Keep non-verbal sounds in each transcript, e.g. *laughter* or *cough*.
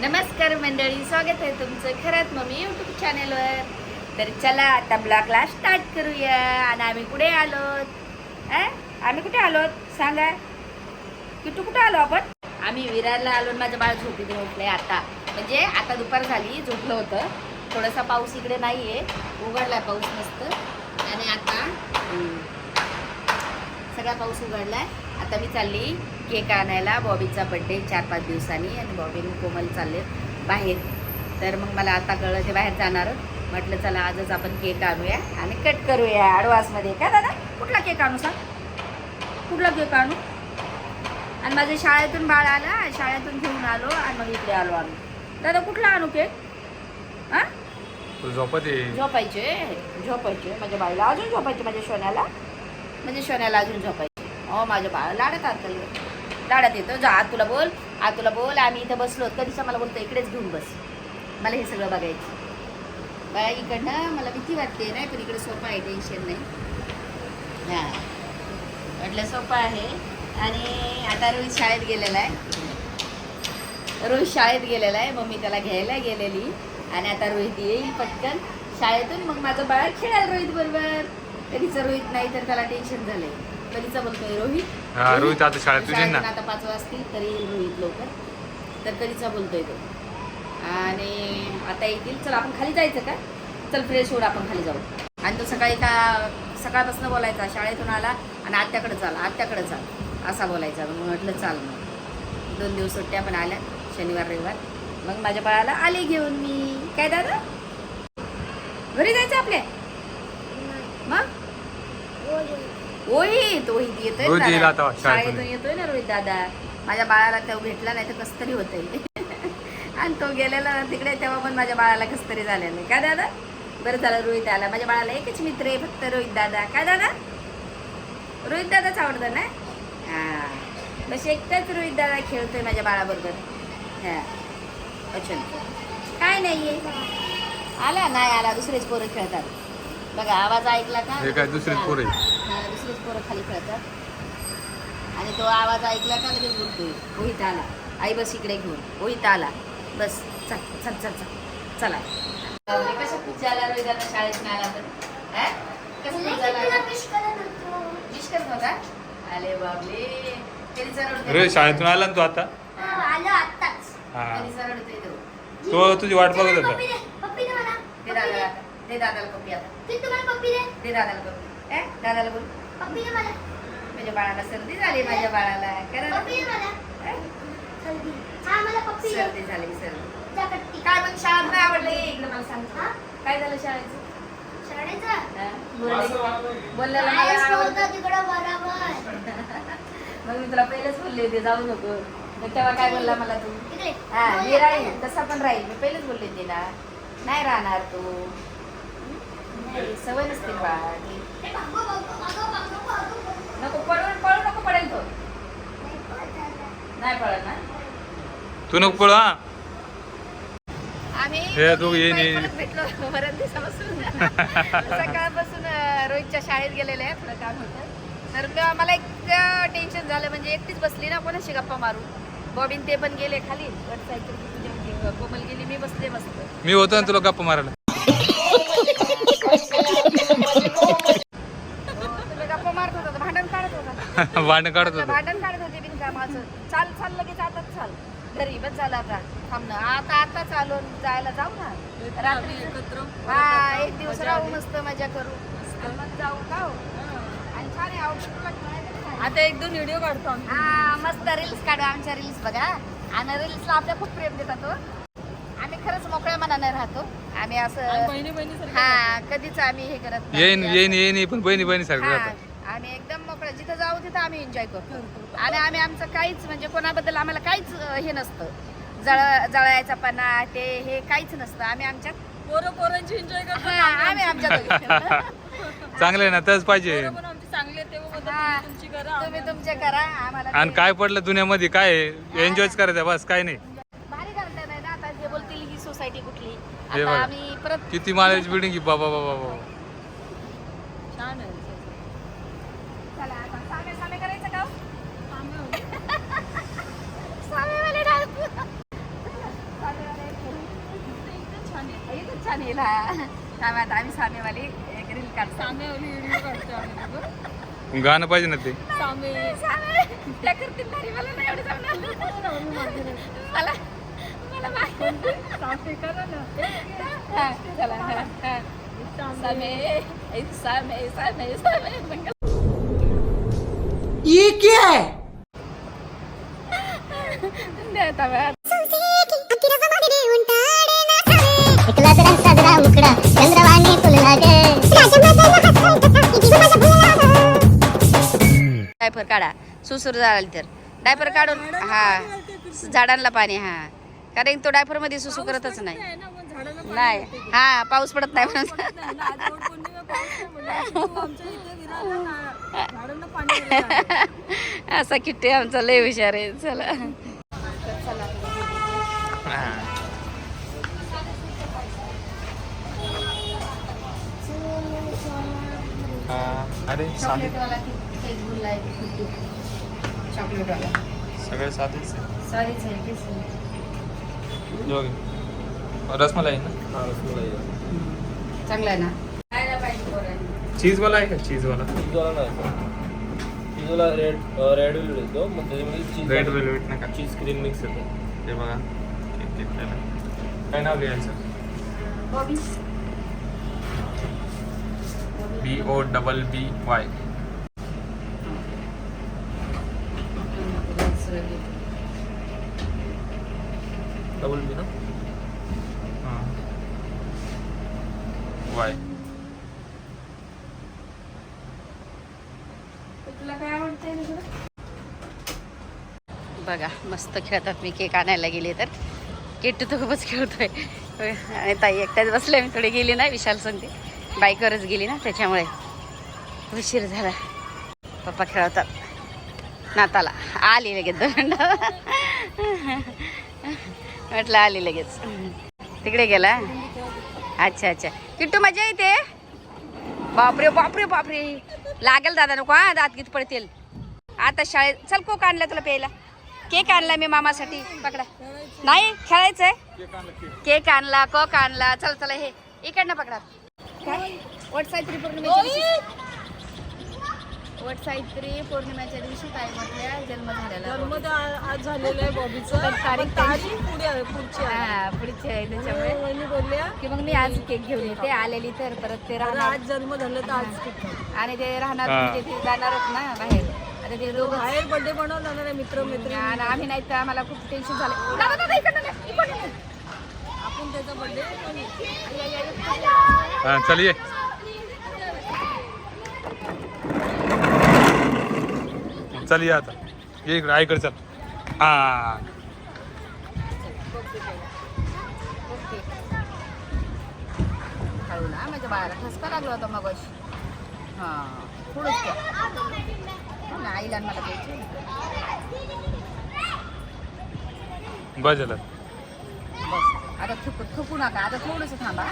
नमस्कार मंडळी स्वागत आहे तुमचं खरंच मम्मी यूट्यूब चॅनेलवर तर चला आता ब्लॉगला स्टार्ट करूया. आणि आम्ही कुठे आलोत आम्ही कुठे आलोत सांगा. किटू कुठे आलो आपण? आम्ही विरारला आलो आणि माझं बाळ झोपीतून उठले आता. म्हणजे आता दुपार झाली झोपलं होतं. थोडासा पाऊस इकडे नाही आहे उघडला पाऊस मस्त. आणि आता सगळा पाऊस उघडलाय. आता मी चालली. केक आणायला बॉबीचा बड्डे चार पाच दिवसांनी आणि बॉबी आणि कोमल चालले बाहेर. तर मग मला आता कळलं ते बाहेर जाणार म्हटलं चला आजच आपण केक आणूया आणि कट करूया ॲडवान्समध्ये का दादा? कुठला केक आणू सांग? कुठला केक आणू? आणि माझ्या शाळेतून बाळ आला शाळेतून घेऊन आलो आणि मग इकडे आलो आम्ही. दादा कुठला आणू केक? हां झोपायचे. झोपायचे. माझ्या बाईला अजून झोपायचे माझ्या सोन्याला. म्हणजे सोन्याला अजून झोपायचे. हो माझ्या बाळा लाडत आता लाडात येतो. जा आ तुला बोल आ तुला बोल. आम्ही इथं बसलो कधीचा मला बोलतो इकडेच घेऊन बस. मला हे सगळं बघायचं. बाळा इकडनं मला भीती वाटते नाही पण इकडे सोपं आहे टेन्शन नाही. हां. म्हटलं सोपं आहे. आणि आता रोहित शाळेत गेलेला आहे. रोहित शाळेत गेलेला आहे. मम्मी त्याला घ्यायला गेलेली. आणि आता रोहित येईल पटकन शाळेतून. मग माझं बाळ खेळाल रोहित बरोबर कधीचं रोहित नाही तर त्याला टेन्शन झालंय. कधीचा बोलतोय रोहित. हा, रोहित आता शाळेत तुझी ना. आता पाच वाजतील तरी येईल रोहित लवकर. तर कधीचा बोलतोय तो आणि आता येतील चल आपण खाली जायचं का? चल फ्रेश होऊन आपण खाली जाऊ. आणि तो सकाळी का सकाळपासून बोलायचा शाळेतून आला आणि आत्याकडे चाल आत्याकडे चाल. असा बोलायचा मग म्हटलं चाल मग. दोन दिवस सुट्ट्या पण आल्या शनिवार रविवार. मग माझ्या बाळाला आले घेऊन मी. काय दादा? घरी जायचं आपल्या मग येतोय रोहित येईल दादा. आता शाळेतून. शाळेतून येतोय ना रोहित दादा. माझ्या बाळाला तेव्हा भेटला नाही तर कस तरी होतंय. *laughs* आणि तो गेलेला ना तिकडे तेव्हा पण माझ्या बाळाला कस तरी झालेलं आहे का दादा? बरं झालं रोहित आला. माझ्या बाळाला एकच मित्र आहे फक्त रोहित दादा. काय दादा? रोहित दादाच आवडतं ना? हा. बस एकटाच रोहित दादा खेळतोय माझ्या बाळाबरोबर. हा. अच्छा. काय नाहीये आला नाही आला. दुसरेच पोरं खेळतात. बघा आवाज ऐकला का? हे काय दुसरेच पोरं आहे? पोरं खाली खेळतात. आणि तो आवाज ऐकला का लगेच बोलतोय ओहित आला. आई बस इकडे घेऊन. ओहित आला. बस चल चल चल चल. चला. बापरे, कसा खूप झाला रोहिदाना शाळेत नाही आला तर? हा? कसा खूप झाला विश करत होता? अरे बाबले कधीचा रडतोय? रे शाळेतून आला ना तू आता? आलो आत्ताच. हा. तो. तो तुझी वाट बघत होता. पप्पी दे पप्पी दे मला. दे दादाला. दे. दादाला पप्पी आता. ती तुम्हाला पप्पी दे. दे दादाला पप्पी ए दादाला बोल. माझ्या बाळाला सर्दी झाली माझ्या बाळाला? सर्दी. हा मला पप्पी दे सर्दी झाली सर्दी. काय मग शाळेत नाही आवडलं? इकडे मला सांग. हा? काय झालं शाळेचं? हा? *laughs* मग मी तुला पहिलेच बोलले होते जाऊ नको. मग तेव्हा काय बोलला मला तू? इकडे. हा मी राहील तसा पण राहील. मी पहिलेच बोलले तिला नाही राहणार तू. सवय नसते बाळ. नको पळून पळू नको पडेल तो. नाही पळत नाही पळत ना? तू नको पळू हा. आम्ही हे दोघं येईन, परत येईन. भेटलो बऱ्याच दिवसापासून. सकाळपासून अं, रोहितच्या शाळेत गेलेले आहे थोडं काम होतं. तर मला एक टेन्शन झालं म्हणजे एकटीच बसली ना कोणाशी गप्पा मारू? बॉबीन ते पण गेले खाली. वर सायकल कोमल गेली मी बसले मस्त. मी होतो ना तुला गप्पा मारायला हो, तुम्ही गप्पा मारत होता भांडण काढत होता. भांडण काढत होतो भांडण काढत होते बिनकामाचं चाल चाल लगेच आताच चाल. घरी बस झालं आता. थांबणं आता आता चालून जायला जाऊ ना. रात्री हा एक दिवस राहू मस्त मजा करू. आणि मग जाऊ का हो? आणि छान आहे आता एक दोन व्हिडिओ काढतो आम्ही. हा मस्त रील्स काढू आमच्या रील्स बघा. आणि रील्सला आपल्या खूप प्रेम देतात हो. आम्ही खरंच मोकळ्या मनाने राहतो. आम्ही असं बहिणी बहिणी हा कधीच आम्ही हे करत नाही. येईन येईन येईन पण बहिणी बहिणी सारखं हा, राहतात. आम्ही जिथं जाऊ तिथं आम्ही एन्जॉय करतो. आणि आम्ही आमचं काहीच म्हणजे कोणाबद्दल आम्हाला काहीच हे नसतं. जळ जळायचा पणा ते हे काहीच नसतं. आम्ही आमच्यात पोरं पोरांची एन्जॉय करतो हा, आम्ही आमच्या. *laughs* चांगलं आहे ना तसंच पाहिजे. पोरं पण आमची चांगली आहेत तेव्हा म्हणतात हा. तुम्ही तुमची करा तुम्ही तुमचे करा आम्हाला आणि ते- काय पडलं दुनियामध्ये काय एन्जॉयच करायचं बस काय नाही. भारी करता नाही ना आता जे बोलतील ही सोसायटी कुठली. आता बघा. आम्ही परत किती माळ्याची बिल्डिंग बाबा बाबा बाबा छान आहे चला आता सामे सामे करायचं का हो? आम्ही होतो. सामेवाले डान्स सामे छान येईल हा आम्ही आता आम्ही सामेवाली एक रील काढतो सामेवाली व्हिडिओ काढतो आम्ही दोघं. गाणं पाहिजे ना ते सामे त्या डायपर काढा. सुसूर झाला तर. डायपर काढून हा. झाडांना पाणी हा. कारण तो डायपरमध्ये सुसू करतच नाही. नाही. हा पाऊस पडत नाही म्हणून. म्हणजे. असा किट्टी आमचा लय हुशार आहे. चला. अरे चॉकलेटवाला केक बोललाय चॉकलेटवाला सगळे साधेच सॉरीच आहे केस रसमलाई ना? चांगला आहे ना? खायला पाहिजे पोरांनी. चीजवाला आहे का? चीजवाला. पिझ्झाला नाही पिझ्झाला रेड रेड वेलवेट येतो. मग त्याच्यामध्ये चीज़ रेड वेलवेट नका चीज़ क्रीम मिक्स येतो. ते बघा. केक घेतलेला काय नाव लिहायचं Bobby B O double B Y double B ना? वाय तुला काय आवडतंय बघा मस्त खेळतात मी केक आणायला गेले तर. किट्टू तर खूपच खेळतोय. आणि ताई एकट्याच बसले मी थोडी गेली नाही विशाल संगते बाईकवरच गेली ना त्याच्यामुळे. उशीर झाला. पप्पा खेळवतात. नाताला. आली लगेच दोन. म्हटलं आली लगेच. तिकडे गेला? अच्छा अच्छा. किट्टू मजा येते? बापरे बापरे बापरे. लागेल दादा नको हा दात गीत पडतील. आता शाळेत चल कोक आणला तुला प्यायला. केक आणला मी मामासाठी. पकडा. नाही खेळायचंय? केक आणला कोक आणला. चल चला हे इकडनं पकडा. काय? वट पौर्णिमेच्या दिवशी वट सावित्री पौर्णिमेच्या दिवशी काय म्हटल्या जन्म झालेला जन्म तर आज झालेलं आहे बॉबीचं. तर तारीख तारीख पुढे आहे पुढची आहे. हा पुढची आहे त्याच्यामुळे. वहिनी बोलल्या. की मग मी आज केक घेऊन येते आलेली तर परत ते राहणार. आज जन्म झालं तर आज कुठं आणि ते राहणार हा. म्हणजे ते जाणारच ना बाहेर. आता ते दोघं बाहेर बर्थडे बनवून जाणार आहे मित्र मैत्रिणी. आणि आम्ही नाही तर आम्हाला खूप टेन्शन झालं दादा, दादा, इकडनं नाही, इकडनं नाही. आपण त्याचा बर्थडे हां चल चल ये आता. ये इकडे आईकडे चल. ओके. हळू ना माझ्या बाळाला ठसका लागला होता मग हा. थोडंच आईला आणि मला द्यायची बस झालं बस आता थुकू थुकू नका आता थोडंसं थांबा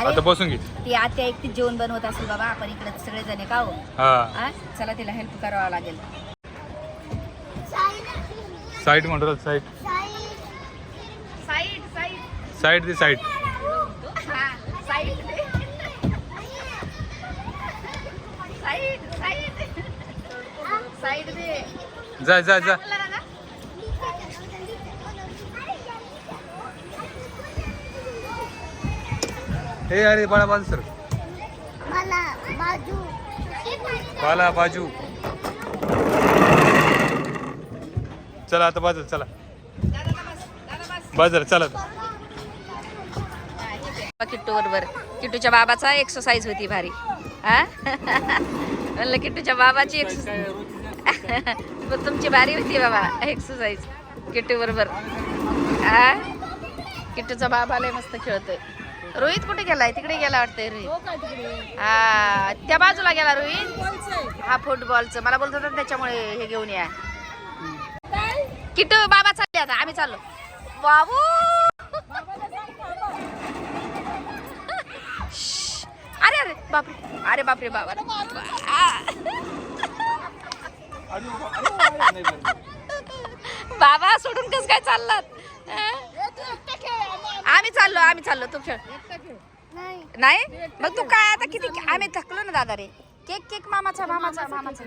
आता बसून घे. ती आत्या एकटी जेवण बनवत असेल बाबा आपण इकडे सगळे जण का हा? चला तिला हेल्प करावं लागेल. साईड म्हणतो साईड साईड दे साईड हा जा जा जा? ए अरे बाळा बाजू. सर बाला बाजू. चला आता बाजू चला. बाजार चला. किट्टू बरोबर किट्टूच्या बाबाचा एक्सरसाइज होती भारी. हा? म्हणलं किट्टूच्या बाबाची एक्सरसाइज तुमची भारी होती बाबा एक्सरसाइज किट्टू बरोबर हा? किट्टूचा बाबा लय मस्त खेळतोय. रोहित कुठे गेलाय? तिकडे गेला वाटतंय रोहित. हो हा त्या बाजूला गेला रोहित? हा फुटबॉलचं मला बोलत होता त्याच्यामुळे हे घेऊन या. किट्टू बाबा चालले आता आम्ही चाललो. बाबू! *laughs* अरे अरे बापरे. अरे बापरे बाबा. *laughs* बाबा सोडून कस काय चाललात? आम्ही चाललो आम्ही चाललो. तू खेळ. नाही? मग तू काय आता किती आम्ही थकलो ना दादा रे. केक केक मामाचा मामाचा मामाचा.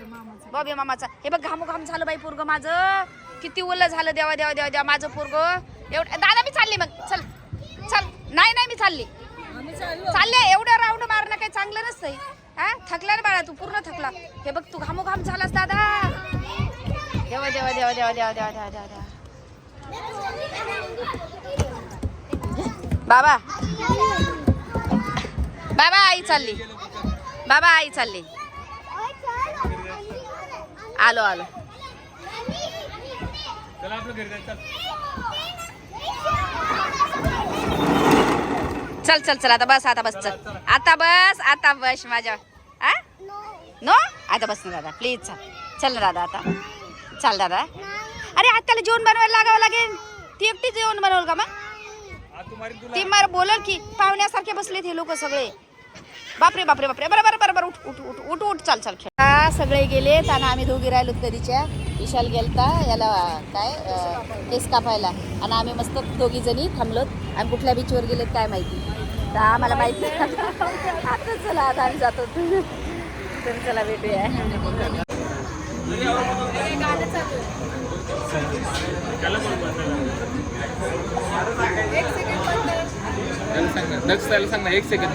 बॉबी मामाचा. हे बघ घामो घाम झालं बाई पोरग माझं. किती ओलं झालं देवा देवा देवा देवा माझं पोरग एवढं दादा मी चालली मग चल चल नाही नाही मी चालली चालले एवढं राऊंड मारणं काही चांगलं नसतंय हा थकला ना बाळा तू पूर्ण थकला हे बघ तू घामोघाम झालास दादा देवा देवा देवा देवा देवा देवा देवा देवा देवा बाबा बाबा आई चालली बाबा आई चालली आलो आलो चला आपलं घरी जायचं. चल. चल चल आता बस आता बस चल. आता बस आता बस माझ्या. आ? नो? आता बस ना दादा. प्लीज चल. चल ना दादा आता. चल दादा. अरे आता त्याला जेवण बनवायला लागावं लागेल. ती एकटी जेवण बनवल का मग? ती मार बोलल की पाहुण्यासारखे बसलेत हे लोक सगळे. बापरे बापरे बापरे. बरं बरं बरं बरं. उठ उठ उठ उठ उठ. चाल चाल खेळ. हा, सगळे गेलेत आणि आम्ही दोघी राहिलो कधीच्या विशाल गेलता याला काय केस कापायला. आणि आम्ही मस्त दोघी जणी थांबलोत. आणि कुठल्या बीचवर गेलेत काय माहिती. तर आम्हाला माहिती आता चला आता आम्ही जातो. तर चला भेटूया. एक सेकंड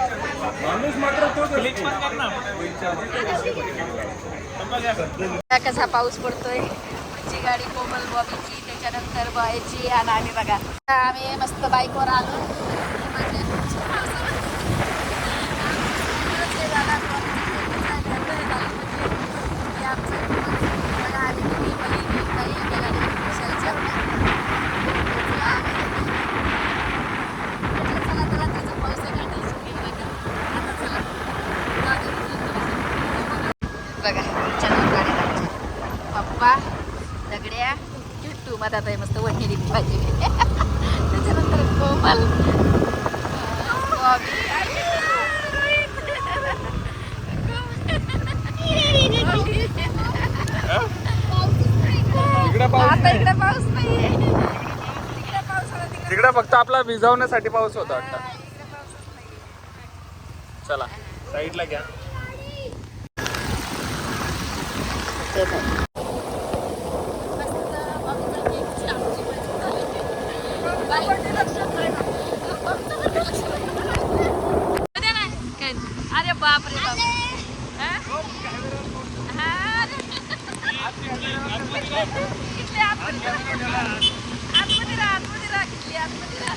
माणूस मात्र तोच कसा पाऊस पडतोय? ची गाडी कोमल बॉबीची त्याच्यानंतर बॉयची आणि आम्ही बघा. आम्ही मस्त बाईकवर आलो. आता तिकडे फक्त आपला भिजवण्यासाठी पाऊस होता वाटत. चला साईडला घ्या. Thank you. अरे बाप रे बाप? किती आतमध्ये राहा. आतमध्ये किती आतमध्ये राहा.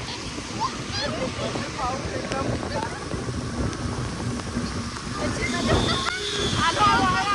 आलो.